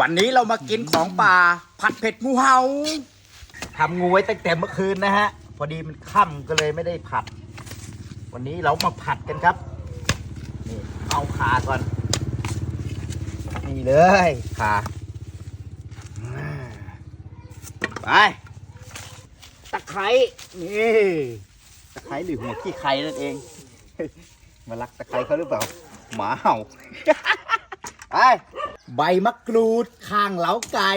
วันนี้เรามากินของป่า ผัดเผ็ดงูเห่าทำงูไว้ตั้งแต่เมื่อคืนนะฮะ พอดีมันค่ำก็เลยไม่ได้ผัด วันนี้เรามาผัดกันครับ นี่เอาขาก่อน นี่เลยขาไปตะไคร้นี่ตะไคร้หรือหัวขี้ไข่นั่นเอง มารักตะไคร้เขาหรือเปล่า หมาเห่า ไป ใบมะกรูดข้างเล้าไก่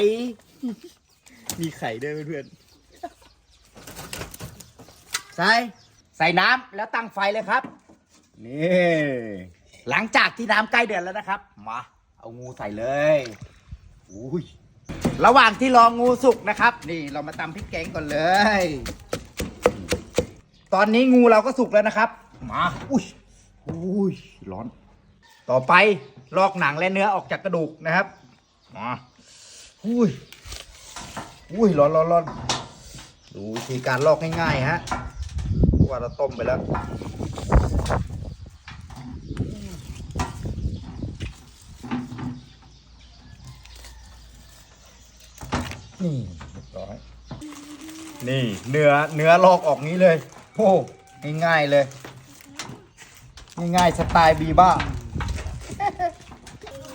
มีไข่ด้วยเพื่อนๆ ใส่ ใส่น้ำแล้วตั้งไฟเลยครับ นี่ หลังจากที่น้ำใกล้เดือดแล้วนะครับ มา เอางูใส่เลยอุ้ยระหว่างที่รองูสุกนะครับ นี่เรามาตำพริกแกงก่อนเลย ตอนนี้งูเราก็สุกแล้วนะครับ มา อุ้ยอุ้ยร้อน ต่อไปลอกหนังและเนื้อออกจากกระดูกนะครับมาอุ้ยอุ้ยร้อนร้อนร้อนดูวิธีการลอกง่ายๆฮะเพราะว่าเราต้มไปแล้วนี่เรียบร้อย นี่เนื้อเนื้อลอกออกนี้เลยโอ้ง่ายๆเลย ง่ายๆสไตล์บีบ้า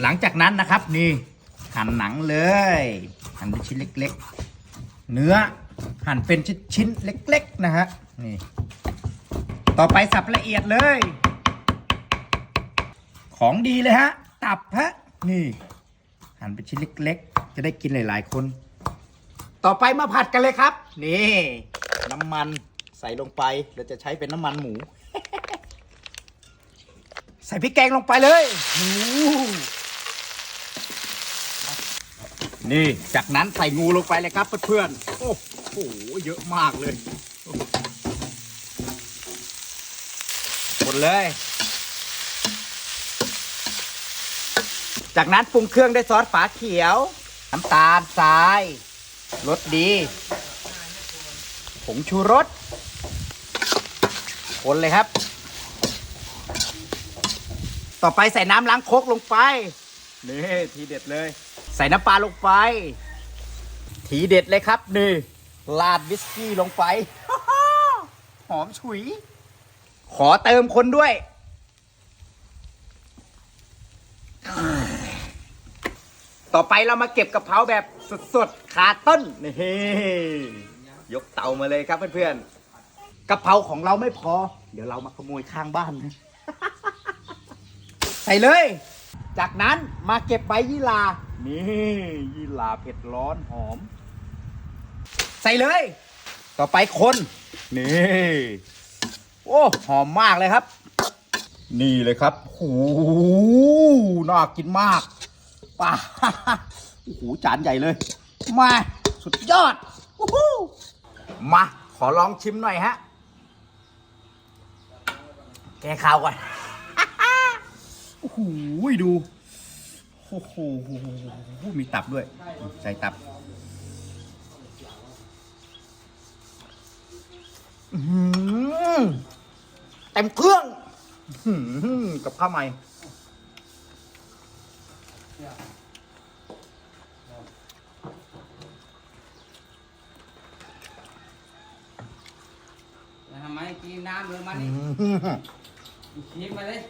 หลังจากนั้นนะครับนี่หั่นหนังเลย หั่นเป็นชิ้นเล็ก ๆ เนื้อหั่นเป็นชิ้นๆเล็ก ๆ นะฮะนี่ต่อไปสับละเอียดเลย ของดีเลยฮะ ตับฮะนี่ หั่นเป็นชิ้นเล็ก ๆ จะได้กินหลายๆคน ต่อไปมาผัดกันเลยครับ นี่ น้ำมันใส่ลงไปเราจะใช้เป็นน้ำมันหมู ใส่พริกแกงลงไปเลยหู นี่จากนั้นใส่งูลงไปเลยครับเพื่อนๆโอ้โหเยอะมากเลยหมดเลย จากนั้นปรุงเครื่องด้วยซอสฝาเขียว น้ำตาลทรายรสดีผงชูรสคนเลยครับ ต่อไปใส่น้ำล้างโคกลงไป นี่ทีเด็ดเลย ใส่น้ำปลาลงไป ทีเด็ดเลยครับนี่ลาดวิสกี้ลงไป หอมฉุย ขอเติมคนด้วย ต่อไปเรามาเก็บกะเพราแบบสดๆขาต้นนี่ยกเตามาเลยครับเพื่อนๆกะเพราของเราไม่พอ เดี๋ยวเรามาขโมยข้างบ้านนะใส่เลย จากนั้นมาเก็บใบยี่ลา นี่ยี่ลาเผ็ดร้อนหอม ใส่เลย ต่อไปคน นี่ โอ้หอมมากเลยครับ นี่เลยครับหูน่ากินมากป่าโอ้โหจานใหญ่เลย มาสุดยอดอู้หูมาขอลองชิมหน่อยฮะ แกข้าวก่อน โอ้โหดูโอ้โหมีตับด้วย ใส่ตับอื้อหือเต็มเครื่องอื้อหือกับข้าวใหม่ทำไมกินน้ำเลยมานี่อื้อหือชิมมาเลย